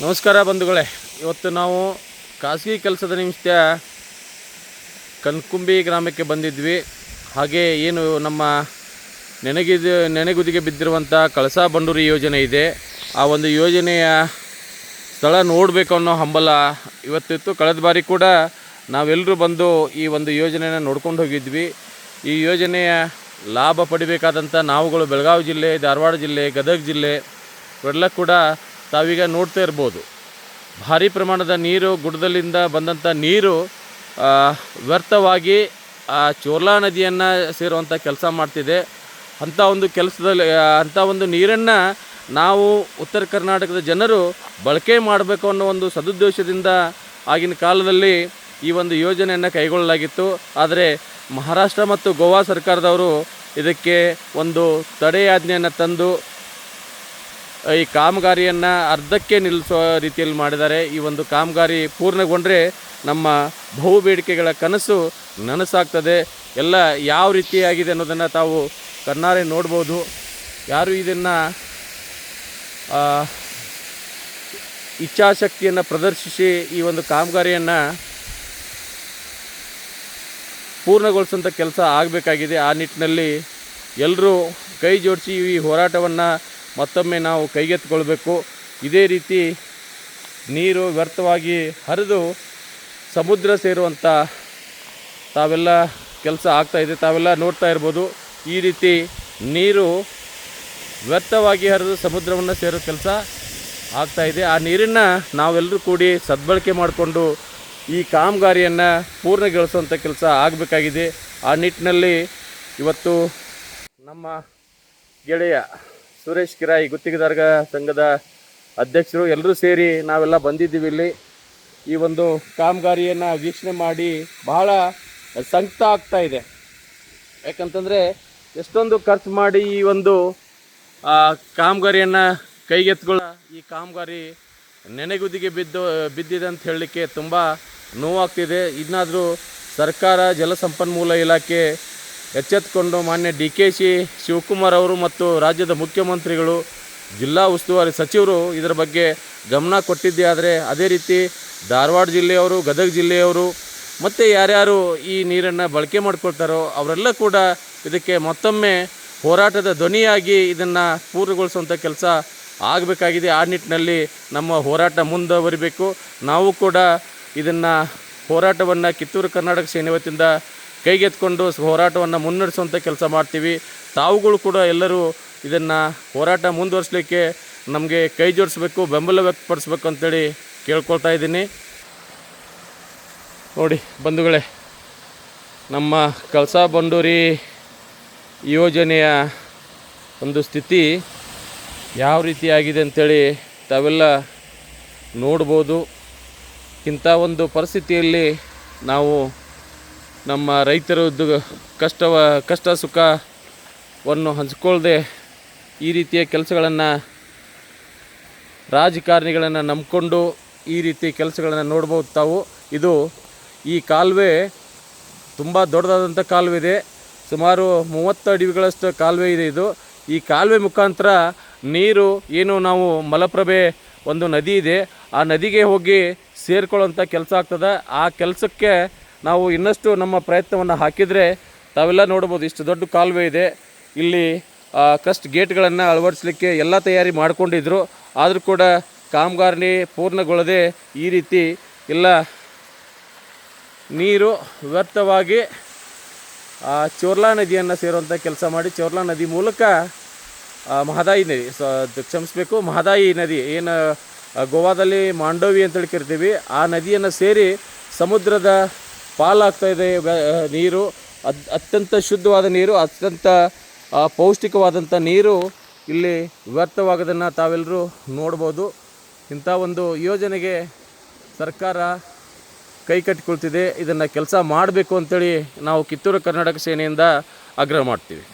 ನಮಸ್ಕಾರ ಬಂಧುಗಳೇ. ಇವತ್ತು ನಾವು ಖಾಸಗಿ ಕೆಲಸದ ನಿಮಿಷ ಕನ್ಕುಂಬಿ ಗ್ರಾಮಕ್ಕೆ ಬಂದಿದ್ವಿ. ಹಾಗೆ ಏನು ನಮ್ಮ ನೆನೆಗಿದ, ನೆನೆಗುದಿಗೆ ಬಿದ್ದಿರುವಂಥ ಕಳಸಾ ಬಂಡೂರಿ ಯೋಜನೆ ಇದೆ. ಆ ಒಂದು ಯೋಜನೆಯ ಸ್ಥಳ ನೋಡಬೇಕು ಅನ್ನೋ ಹಂಬಲ ಇವತ್ತಿತ್ತು. ಕಳೆದ ಬಾರಿ ಕೂಡ ನಾವೆಲ್ಲರೂ ಬಂದು ಈ ಒಂದು ಯೋಜನೆಯನ್ನು ನೋಡ್ಕೊಂಡು ಹೋಗಿದ್ವಿ. ಈ ಯೋಜನೆಯ ಲಾಭ ಪಡಿಬೇಕಾದಂಥ ನಾವುಗಳು ಬೆಳಗಾವಿ ಜಿಲ್ಲೆ, ಧಾರವಾಡ ಜಿಲ್ಲೆ, ಗದಗ ಜಿಲ್ಲೆ, ಇವೆಲ್ಲ ಕೂಡ ತಾವೀಗ ನೋಡ್ತಾ ಇರ್ಬೋದು. ಭಾರಿ ಪ್ರಮಾಣದ ನೀರು, ಗುಡ್ಡದಲ್ಲಿಂದ ಬಂದಂಥ ನೀರು ವ್ಯರ್ಥವಾಗಿ, ಆ, ಚೋರ್ಲಾ ನದಿಯನ್ನು ಸೇರುವಂಥ ಕೆಲಸ ಮಾಡ್ತಿದೆ. ಅಂಥ ಒಂದು ಕೆಲಸದಲ್ಲಿ ಅಂಥ ಒಂದು ನೀರನ್ನು ನಾವು ಉತ್ತರ ಕರ್ನಾಟಕದ ಜನರು ಬಳಕೆ ಮಾಡಬೇಕು ಅನ್ನೋ ಒಂದು ಸದುದ್ದೇಶದಿಂದ ಆಗಿನ ಕಾಲದಲ್ಲಿ ಈ ಒಂದು ಯೋಜನೆಯನ್ನು ಕೈಗೊಳ್ಳಲಾಗಿತ್ತು. ಆದರೆ ಮಹಾರಾಷ್ಟ್ರ ಮತ್ತು ಗೋವಾ ಸರ್ಕಾರದವರು ಇದಕ್ಕೆ ಒಂದು ತಡೆಯಾಜ್ಞೆಯನ್ನು ತಂದು ಈ ಕಾಮಗಾರಿಯನ್ನು ಅರ್ಧಕ್ಕೆ ನಿಲ್ಲಿಸೋ ರೀತಿಯಲ್ಲಿ ಮಾಡಿದ್ದಾರೆ. ಈ ಒಂದು ಕಾಮಗಾರಿ ಪೂರ್ಣಗೊಂಡರೆ ನಮ್ಮ ಬಹು ಬೇಡಿಕೆಗಳ ಕನಸು ನನಸಾಗ್ತದೆ. ಎಲ್ಲ ಯಾವ ರೀತಿಯಾಗಿದೆ ಅನ್ನೋದನ್ನು ತಾವು ಕಣ್ಣಾರೆ ನೋಡ್ಬೋದು. ಯಾರು ಇದನ್ನು ಇಚ್ಛಾಶಕ್ತಿಯನ್ನು ಪ್ರದರ್ಶಿಸಿ ಈ ಒಂದು ಕಾಮಗಾರಿಯನ್ನು ಪೂರ್ಣಗೊಳಿಸುವಂಥ ಕೆಲಸ ಆಗಬೇಕಾಗಿದೆ. ಆ ನಿಟ್ಟಿನಲ್ಲಿ ಎಲ್ಲರೂ ಕೈ ಜೋಡಿಸಿ ಈ ಹೋರಾಟವನ್ನು ಮತ್ತೊಮ್ಮೆ ನಾವು ಕೈಗೆತ್ತಿಕೊಳ್ಬೇಕು. ಇದೇ ರೀತಿ ನೀರು ವ್ಯರ್ಥವಾಗಿ ಹರಿದು ಸಮುದ್ರ ಸೇರುವಂಥ ತಾವೆಲ್ಲ ಕೆಲಸ ಆಗ್ತಾಯಿದೆ ತಾವೆಲ್ಲ ನೋಡ್ತಾ ಇರ್ಬೋದು. ಈ ರೀತಿ ನೀರು ವ್ಯರ್ಥವಾಗಿ ಹರಿದು ಸಮುದ್ರವನ್ನು ಸೇರೋ ಕೆಲಸ ಆಗ್ತಾಯಿದೆ ಆ ನೀರನ್ನು ನಾವೆಲ್ಲರೂ ಕೂಡಿ ಸದ್ಬಳಕೆ ಮಾಡಿಕೊಂಡು ಈ ಕಾಮಗಾರಿಯನ್ನು ಪೂರ್ಣಗೊಳಿಸುವಂಥ ಕೆಲಸ ಆಗಬೇಕಾಗಿದೆ. ಆ ನಿಟ್ಟಿನಲ್ಲಿ ಇವತ್ತು ನಮ್ಮ ಗೆಳೆಯ ಸುರೇಶ್ ಕಿರಾಯಿ ಗುತ್ತಿಗೆದಾರಗ ಸಂಘದ ಅಧ್ಯಕ್ಷರು ಎಲ್ಲರೂ ಸೇರಿ ನಾವೆಲ್ಲ ಬಂದಿದ್ದೀವಿ ಇಲ್ಲಿ. ಈ ಒಂದು ಕಾಮಗಾರಿಯನ್ನು ವೀಕ್ಷಣೆ ಮಾಡಿ ಬಹಳ ಸಂಕಟ ಆಗ್ತಾ ಇದೆ. ಯಾಕಂತಂದರೆ ಎಷ್ಟೊಂದು ಖರ್ಚು ಮಾಡಿ ಈ ಒಂದು ಕಾಮಗಾರಿಯನ್ನು ಕೈಗೆತ್ಕೊಳ್ಳ ಈ ಕಾಮಗಾರಿ ನೆನೆಗುದಿಗೆ ಬಿದ್ದು, ಬಿದ್ದಿದೆ ಅಂತ ಹೇಳಲಿಕ್ಕೆ ತುಂಬ ನೋವಾಗ್ತಿದೆ. ಇನ್ನಾದರೂ ಸರ್ಕಾರ ಜಲಸಂಪನ್ಮೂಲ ಇಲಾಖೆ ಎಚ್ಚೆತ್ತುಕೊಂಡು ಮಾನ್ಯ ಡಿ ಕೆ ಶಿ ಶಿವಕುಮಾರ್ ಅವರು ಮತ್ತು ರಾಜ್ಯದ ಮುಖ್ಯಮಂತ್ರಿಗಳು, ಜಿಲ್ಲಾ ಉಸ್ತುವಾರಿ ಸಚಿವರು ಇದರ ಬಗ್ಗೆ ಗಮನ ಕೊಟ್ಟಿದ್ದೇ. ಆದರೆ ಅದೇ ರೀತಿ ಧಾರವಾಡ ಜಿಲ್ಲೆಯವರು, ಗದಗ ಜಿಲ್ಲೆಯವರು ಮತ್ತು ಯಾರ್ಯಾರು ಈ ನೀರನ್ನು ಬಳಕೆ ಮಾಡಿಕೊಳ್ತಾರೋ ಅವರೆಲ್ಲ ಕೂಡ ಇದಕ್ಕೆ ಮತ್ತೊಮ್ಮೆ ಹೋರಾಟದ ಧ್ವನಿಯಾಗಿ ಇದನ್ನು ಪೂರ್ಣಗೊಳಿಸುವಂಥ ಕೆಲಸ ಆಗಬೇಕಾಗಿದೆ. ಆ ನಿಟ್ಟಿನಲ್ಲಿ ನಮ್ಮ ಹೋರಾಟ ಮುಂದುವರಿಬೇಕು. ನಾವು ಕೂಡ ಇದನ್ನು ಹೋರಾಟವನ್ನು ಕಿತ್ತೂರು ಕರ್ನಾಟಕ ಸೇನೆ ವತಿಯಿಂದ ಕೈಗೆತ್ಕೊಂಡು ಹೋರಾಟವನ್ನು ಮುನ್ನಡೆಸುವಂಥ ಕೆಲಸ ಮಾಡ್ತೀವಿ. ತಾವುಗಳು ಕೂಡ ಎಲ್ಲರೂ ಇದನ್ನು ಹೋರಾಟ ಮುಂದುವರಿಸಲಿಕ್ಕೆ ನಮಗೆ ಕೈ ಜೋಡಿಸ್ಬೇಕು, ಬೆಂಬಲ ವ್ಯಕ್ತಪಡಿಸ್ಬೇಕು ಅಂತೇಳಿ ಕೇಳ್ಕೊಳ್ತಾ ಇದ್ದೀನಿ. ನೋಡಿ ಬಂಧುಗಳೇ, ನಮ್ಮ ಕಳಸಾ ಬಂಡೂರಿ ಯೋಜನೆಯ ಒಂದು ಸ್ಥಿತಿ ಯಾವ ರೀತಿ ಆಗಿದೆ ಅಂಥೇಳಿ ತಾವೆಲ್ಲ ನೋಡ್ಬೋದು. ಇಂಥ ಒಂದು ಪರಿಸ್ಥಿತಿಯಲ್ಲಿ ನಾವು ನಮ್ಮ ರೈತರದ್ದು ಕಷ್ಟವ ಕಷ್ಟ ಸುಖವನ್ನು ಹಂಚ್ಕೊಳ್ದೆ ಈ ರೀತಿಯ ಕೆಲಸಗಳನ್ನು ರಾಜಕಾರಣಿಗಳನ್ನು ನಂಬಿಕೊಂಡು ಈ ರೀತಿ ಕೆಲಸಗಳನ್ನು ನೋಡ್ಬೋದು ತಾವು. ಇದು ಈ ಕಾಲುವೆ ತುಂಬ ದೊಡ್ಡದಾದಂಥ ಕಾಲುವೆ ಇದೆ ಸುಮಾರು ಮೂವತ್ತು ಅಡಿಗಳಷ್ಟು ಕಾಲುವೆ ಇದೆ ಇದು. ಈ ಕಾಲುವೆ ಮುಖಾಂತರ ನೀರು, ಏನು ನಾವು ಮಲಪ್ರಭೆ ಒಂದು ನದಿ ಇದೆ. ಆ ನದಿಗೆ ಹೋಗಿ ಸೇರ್ಕೊಳ್ಳೋಂಥ ಕೆಲಸ ಆಗ್ತದೆ. ಆ ಕೆಲಸಕ್ಕೆ ನಾವು ಇನ್ನಷ್ಟು ನಮ್ಮ ಪ್ರಯತ್ನವನ್ನು ಹಾಕಿದರೆ ತಾವೆಲ್ಲ ನೋಡ್ಬೋದು ಇಷ್ಟು ದೊಡ್ಡ ಕಾಲುವೆ ಇದೆ. ಇಲ್ಲಿ ಕಸ್ಟ್ ಗೇಟ್ಗಳನ್ನು ಅಳವಡಿಸಲಿಕ್ಕೆ ಎಲ್ಲ ತಯಾರಿ ಮಾಡ್ಕೊಂಡಿದ್ರು. ಆದರೂ ಕೂಡ ಕಾಮಗಾರಿ ಪೂರ್ಣಗೊಳ್ಳದೆ ಈ ರೀತಿ ಎಲ್ಲ ನೀರು ವ್ಯರ್ಥವಾಗಿ ಚೋರ್ಲಾ ನದಿಯನ್ನು ಸೇರುವಂಥ ಕೆಲಸ ಮಾಡಿ ಚೋರ್ಲಾ ನದಿ ಮೂಲಕ ಮಹದಾಯಿ ನದಿ, ಸ ಕ್ಷಮಿಸ್ಬೇಕು, ಮಹದಾಯಿ ನದಿ, ಏನು ಗೋವಾದಲ್ಲಿ ಮಾಂಡೋವಿ ಅಂತೇಳಿ ಕರಿತೀವಿ, ಆ ನದಿಯನ್ನು ಸೇರಿ ಸಮುದ್ರದ ಪಾಲಾಗ್ತಾ ಇದೆ ನೀರು. ಅದ್, ಅತ್ಯಂತ ಶುದ್ಧವಾದ ನೀರು, ಅತ್ಯಂತ ಪೌಷ್ಟಿಕವಾದಂಥ ನೀರು ಇಲ್ಲಿ ವ್ಯರ್ಥವಾಗೋದನ್ನು ತಾವೆಲ್ಲರೂ ನೋಡ್ಬೋದು. ಇಂಥ ಒಂದು ಯೋಜನೆಗೆ ಸರ್ಕಾರ ಕೈ ಕಟ್ಟಿಕೊಳ್ತಿದೆ. ಇದನ್ನು ಕೆಲಸ ಮಾಡಬೇಕು ಅಂತೇಳಿ ನಾವು ಕಿತ್ತೂರು ಕರ್ನಾಟಕ ಸೇನೆಯಿಂದ ಆಗ್ರಹ ಮಾಡ್ತೀವಿ.